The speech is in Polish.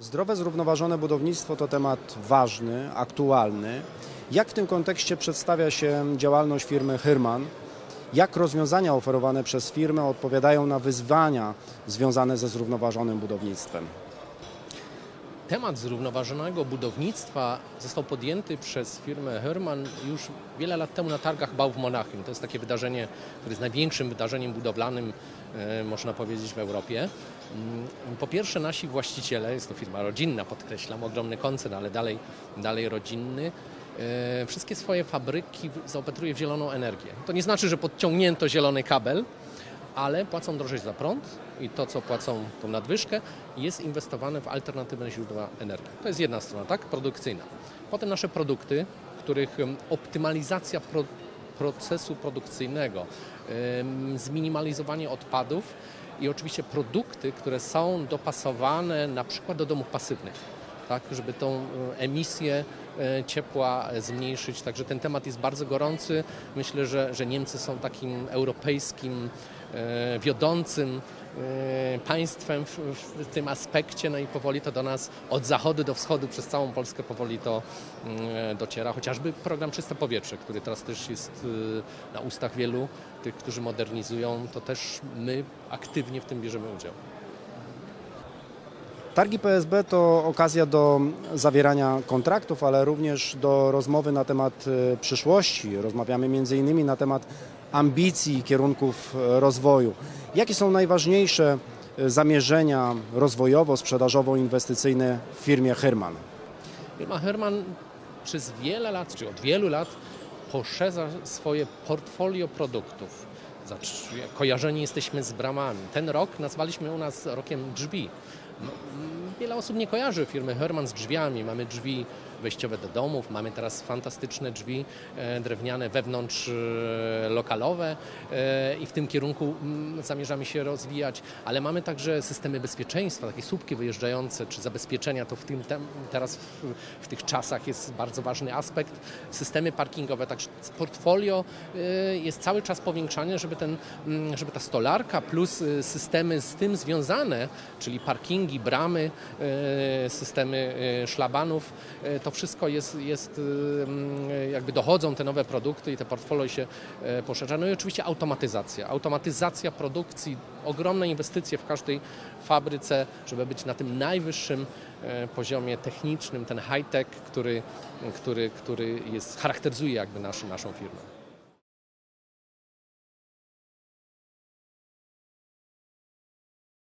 Zdrowe, zrównoważone budownictwo to temat ważny, aktualny. Jak w tym kontekście przedstawia się działalność firmy Hyrman? Jak rozwiązania oferowane przez firmę odpowiadają na wyzwania związane ze zrównoważonym budownictwem? Temat zrównoważonego budownictwa został podjęty przez firmę Herman już wiele lat temu na targach Bau w Monachium. To jest takie wydarzenie, które jest największym wydarzeniem budowlanym, e, można powiedzieć, w Europie. Mm, Po pierwsze nasi właściciele, jest to firma rodzinna, podkreślam, ogromny koncern, ale dalej, dalej rodzinny, e, wszystkie swoje fabryki zaopatruje w zieloną energię. To nie znaczy, że podciągnięto zielony kabel, ale płacą drożej za prąd i to, co płacą tą nadwyżkę, jest inwestowane w alternatywne źródła energii. To jest jedna strona, tak? Produkcyjna. Potem nasze produkty, których optymalizacja pro, procesu produkcyjnego, zminimalizowanie odpadów i oczywiście produkty, które są dopasowane na przykład do domów pasywnych tak, żeby tą e, emisję e, ciepła e, zmniejszyć. Także ten temat jest bardzo gorący. Myślę, że, że Niemcy są takim europejskim, wiodącym państwem w, w tym aspekcie, no i powoli to do nas od zachodu do wschodu przez całą Polskę powoli to mm, dociera. Chociażby program Czyste Powietrze, który teraz też jest na ustach wielu tych, którzy modernizują, to też my aktywnie w tym bierzemy udział. Targi PSB to okazja do zawierania kontraktów, ale również do rozmowy na temat e, przyszłości. Rozmawiamy m.in. na temat ambicji i kierunków rozwoju. Jakie są najważniejsze e, zamierzenia rozwojowo-sprzedażowo-inwestycyjne w firmie Herman? Firma Herman przez wiele lat, czy od wielu lat poszerza swoje portfolio produktów. Kojarzeni jesteśmy z bramami. Ten rok nazwaliśmy u nas rokiem drzwi. Wiele osób nie kojarzy firmy Herman z drzwiami. Mamy drzwi wejściowe do domów, mamy teraz fantastyczne drzwi e, drewniane wewnątrz e, lokalowe e, i w tym kierunku mm, zamierzamy się rozwijać, ale mamy także systemy bezpieczeństwa, takie słupki wyjeżdżające czy zabezpieczenia, to w tym teraz w, w tych czasach jest bardzo ważny aspekt. Systemy parkingowe, także portfolio jest cały czas powiększane, żeby, ten, mm, żeby ta stolarka plus systemy z tym związane, czyli parkingi, bramy, systemy szlabanów, e, to wszystko jest, jest jakby dochodzą te nowe produkty i te portfolio się e, poszerza. No i oczywiście automatyzacja. Automatyzacja produkcji, ogromne inwestycje w każdej fabryce, żeby być na tym najwyższym e, poziomie technicznym, ten high-tech, który, który, który jest, charakteryzuje jakby nasz, naszą firmę.